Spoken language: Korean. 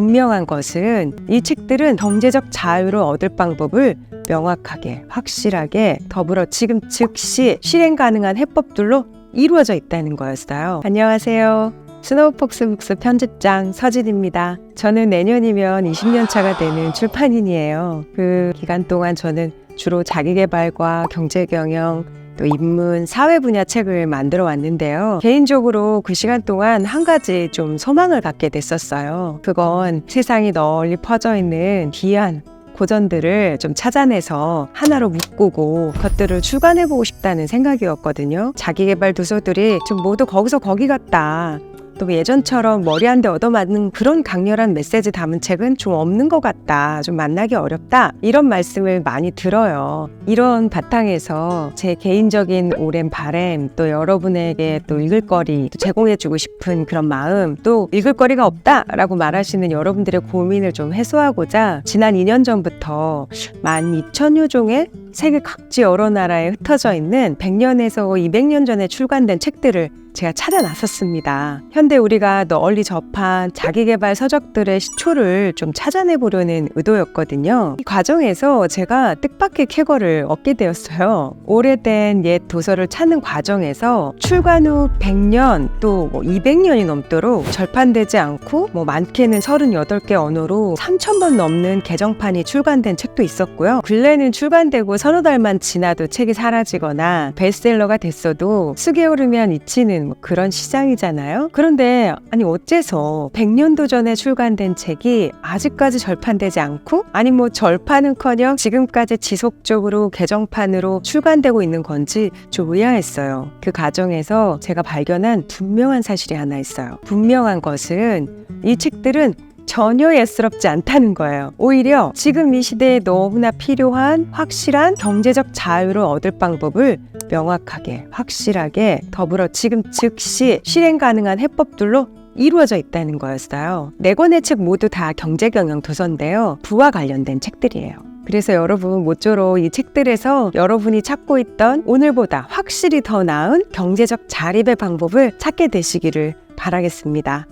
분명한 것은 이 책들은 경제적 자유를 얻을 방법을 명확하게, 확실하게 더불어 지금 즉시 실행 가능한 해법들로 이루어져 있다는 거였어요. 안녕하세요. 스노우폭스 북스 편집장 서진입니다. 저는 내년이면 20년 차가 되는 출판인이에요. 그 기간 동안 저는 주로 자기개발과 경제경영, 또 인문, 사회 분야 책을 만들어 왔는데요. 개인적으로 그 시간 동안 한 가지 좀 소망을 갖게 됐었어요. 그건 세상이 널리 퍼져 있는 귀한 고전들을 좀 찾아내서 하나로 묶고 그것들을 출간해보고 싶다는 생각이었거든요. 자기개발 도서들이 좀 모두 거기서 거기 같다. 또 예전처럼 머리 한 대 얻어맞는 그런 강렬한 메시지 담은 책은 좀 없는 것 같다. 좀 만나기 어렵다. 이런 말씀을 많이 들어요. 이런 바탕에서 제 개인적인 오랜 바램, 또 여러분에게 또 읽을 거리 또 제공해주고 싶은 그런 마음, 또 읽을 거리가 없다라고 말하시는 여러분들의 고민을 좀 해소하고자 지난 2년 전부터 12,000여 종의 세계 각지 여러 나라에 흩어져 있는 100년에서 200년 전에 출간된 책들을 제가 찾아 나섰습니다. 현대 우리가 널리 접한 자기개발 서적들의 시초를 좀 찾아내 보려는 의도였거든요. 이 과정에서 제가 뜻밖의 쾌거를 얻게 되었어요. 오래된 옛 도서를 찾는 과정에서 출간 후 100년 또뭐 200년이 넘도록 절판되지 않고 뭐 많게는 38개 언어로 3,000번 넘는 개정판이 출간된 책도 있었고요. 근래는 출간되고 서너 달만 지나도 책이 사라지거나 베스트셀러가 됐어도 수개월이면 잊히 는 뭐 그런 시장이잖아요. 그런데 아니 어째서 100년도 전에 출간된 책이 아직까지 절판되지 않고 아니 뭐 절판은커녕 지금까지 지속적으로 개정판으로 출간되고 있는 건지 좀 의아했어요. 그 과정에서 제가 발견한 분명한 사실이 하나 있어요. 분명한 것은 이 책들은 전혀 예스럽지 않다는 거예요. 오히려 지금 이 시대에 너무나 필요한 확실한 경제적 자유를 얻을 방법을 명확하게, 확실하게 더불어 지금 즉시 실행 가능한 해법들로 이루어져 있다는 거였어요. 네 권의 책 모두 다 경제경영 도서인데요. 부와 관련된 책들이에요. 그래서 여러분 모쪼록 이 책들에서 여러분이 찾고 있던 오늘보다 확실히 더 나은 경제적 자립의 방법을 찾게 되시기를 바라겠습니다.